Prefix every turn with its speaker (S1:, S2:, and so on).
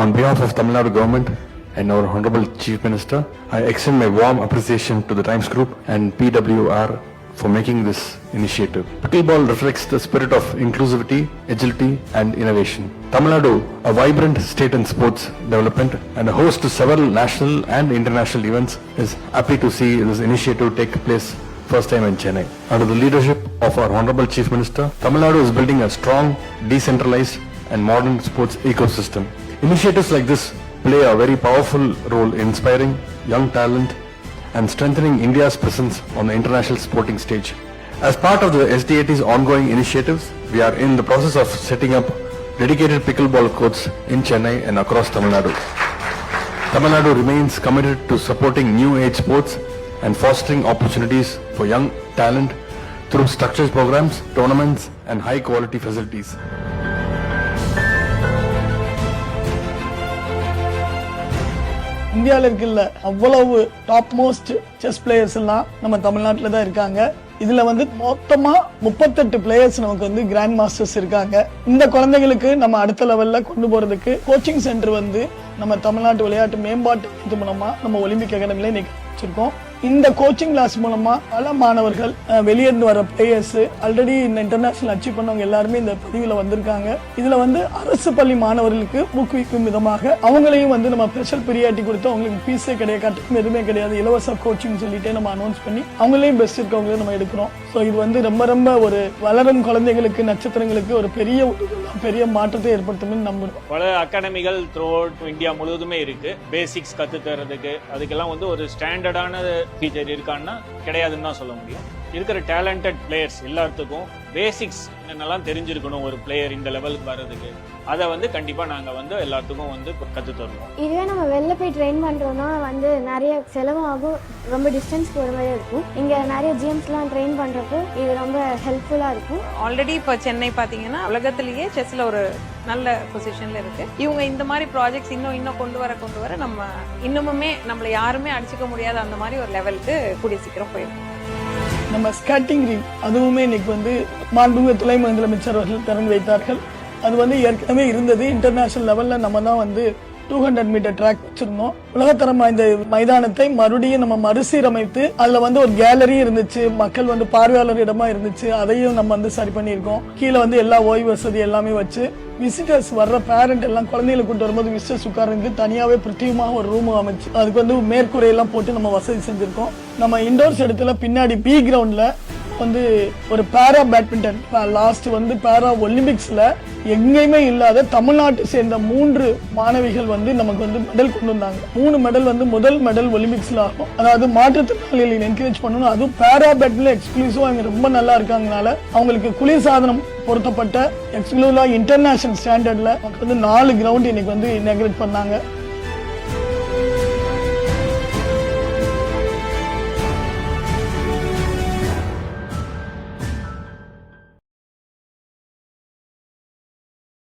S1: On behalf of Tamil Nadu government and our Honorable Chief Minister, I extend my warm appreciation to the Times Group and PWR for making this initiative. Pickleball reflects the spirit of inclusivity, agility and innovation. Tamil Nadu, a vibrant state in sports development and a host to several national and international events, is happy to see this initiative take place first time in Chennai. Under the leadership of our Honorable Chief Minister, Tamil Nadu is building a strong, decentralized and modern sports ecosystem. Initiatives like this play a very powerful role in inspiring young talent and strengthening India's presence on the international sporting stage. As part of the SDAT's ongoing initiatives, we are in the process of setting up dedicated pickleball courts in Chennai and across Tamil Nadu. Tamil Nadu remains committed to supporting new age sports and fostering opportunities for young talent through structured programs, tournaments and high quality facilities.
S2: இந்தியாவில் இருக்குல்ல அவ்வளவு top most chess players எல்லாம் நம்ம தமிழ்நாட்டில் தான் இருக்காங்க. இதுல வந்து மொத்தமா முப்பத்தெட்டு பிளேயர்ஸ் நமக்கு வந்து கிராண்ட் மாஸ்டர்ஸ் இருக்காங்க. இந்த குழந்தைகளுக்கு நம்ம அடுத்த லெவல்ல கொண்டு போறதுக்கு கோச்சிங் சென்டர் வந்து நம்ம தமிழ்நாட்டு விளையாட்டு மேம்பாட்டு இது மூலமா நம்ம ஒலிம்பிக் அகாடமியில இன்னைக்கு வச்சிருக்கோம். இந்த கோச்சிங் கிளாஸ் மூலமா பல மாணவர்கள் அஹ், வர பிளேயர்ஸ் ஆல்ரெடி இந்த இன்டர்நேஷனல் அச்சீவ் பண்ணவங்க எல்லாருமே இந்த பதிவில் வந்திருக்காங்க. இதுல வந்து அரசு பள்ளி மாணவர்களுக்கு ஊக்குவிக்கும் விதமாக அவங்களையும் வந்து நம்ம ஸ்பெஷல் பிரியாட்டி கொடுத்து அவங்களுக்கு ஃபீஸே கிடையாது கட்டணம் எதுவுமே கிடையாது இலவச கோச்சிங் சொல்லிட்டு நம்ம அனௌன்ஸ் பண்ணி அவங்களையும் பெஸ்ட் இருக்கவங்களையும் நம்ம எடுக்கிறோம். ஸோ இது வந்து ரொம்ப ரொம்ப ஒரு வளரும் குழந்தைகளுக்கு நட்சத்திரங்களுக்கு ஒரு பெரிய ஒரு பெரிய மாற்றத்தை ஏற்படுத்தும்னு நம்புறோம்.
S3: பல அகாடமிகள் த்ரூ அவுட் இந்தியா முழுவதுமே இருக்கு. பேசிக்ஸ் கத்து தர்றதுக்கு அதுக்கெல்லாம் வந்து ஒரு ஸ்டாண்டர்டான ஃபீச்சர் இருக்கான்னா கிடையாதுன்னு தான் சொல்ல முடியும். இருக்கிற டேலண்டட் பிளேயர்ஸ் எல்லாத்துக்கும் பேசிக்ஸ் என்னென்னலாம் தெரிஞ்சிருக்கணும் ஒரு பிளேயர் இந்த லெவலுக்கு வர்றதுக்கு அதை வந்து கண்டிப்பா நாங்க வந்து எல்லாத்துக்கும் வந்து கத்து தருவோம்.
S4: இதுவே நம்ம வெளில போய் ட்ரெயின் பண்ணுறோம்னா வந்து நிறைய செலவும் ஆகும் ரொம்ப டிஸ்டன்ஸ் போகிற மாதிரி இருக்கும். இங்கே நிறைய ஜிஎம்ஸ்லாம் ட்ரெயின் பண்ணுறப்போ இது ரொம்ப ஹெல்ப்ஃபுல்லாக இருக்கும்.
S5: ஆல்ரெடி இப்போ சென்னை பார்த்தீங்கன்னா உலகத்திலேயே செஸ்ல ஒரு நல்ல பொசிஷன்ல இருக்கு. இவங்க இந்த மாதிரி ப்ராஜெக்ட்ஸ் இன்னும் இன்னும் கொண்டு வர கொண்டு வர நம்ம இன்னுமுமே நம்மளை யாருமே அடிச்சுக்க முடியாத அந்த மாதிரி ஒரு லெவலுக்கு கூடிய சீக்கிரம் போயிருக்கோம்.
S2: நம்ம ஸ்கேட்டிங் ரிங் அதுவுமே இன்னைக்கு வந்து மாண்புமிகு துணை முதலமைச்சர் அவர்கள் திறந்து வைத்தார்கள். அது வந்து ஏற்கனவே இருந்தது. இன்டர்நேஷனல் லெவலில் நம்ம தான் வந்து டூ ஹண்ட்ரட் மீட்டர் ட்ராக் வச்சிருந்தோம். உலகத்தரம் வாய்ந்த மைதானத்தை மறுபடியும் நம்ம மறுசீரமைத்து அதுல வந்து ஒரு கேலரி இருந்துச்சு மக்கள் வந்து பார்வையாளர் இடமா இருந்துச்சு அதையும் நம்ம வந்து சரி பண்ணியிருக்கோம். கீழே வந்து எல்லா ஓய்வு வசதி எல்லாமே வச்சு விசிட்டர்ஸ் வர்ற பேரண்ட் எல்லாம் குழந்தைகளை கொண்டு வரும்போது விசிட்டர்ஸ் உட்கார்றதுக்கு தனியாவே பிரத்யேகமாக ஒரு ரூம் அமைச்சு அதுக்கு வந்து மேற்கூரையெல்லாம் போட்டு நம்ம வசதி செஞ்சிருக்கோம். நம்ம இண்டோர்ஸ் இடத்துல பின்னாடி பி கிரவுண்ட்ல வந்து ஒரு பேரா பேட்மிண்டன் லாஸ்ட் வந்து பேரா ஒலிம்பிக்ஸ்ல எங்கேயுமே இல்லாத தமிழ்நாட்டை சேர்ந்த மூன்று மாணவிகள் வந்து நமக்கு வந்து மெடல் கொண்டு வந்தாங்க. மூணு மெடல் வந்து முதல் மெடல் ஒலிம்பிக்ஸ்ல ஆகும். அதாவது மாற்றுத்திறனாளிகளை என்கரேஜ் பண்ணணும். அதுவும் பேரா பேட்மிண்டன் எக்ஸ்க்ளூசிவா அவங்க ரொம்ப நல்லா இருக்காங்கனால அவங்களுக்கு குளிர் சாதனம் பொருத்தப்பட்ட எக்ஸ்க்ளூசிவா இன்டர்நேஷனல் ஸ்டாண்டர்ட்ல வந்து நாலு கிரவுண்ட் இன்னைக்கு வந்து இனாகிரேட் பண்ணாங்க.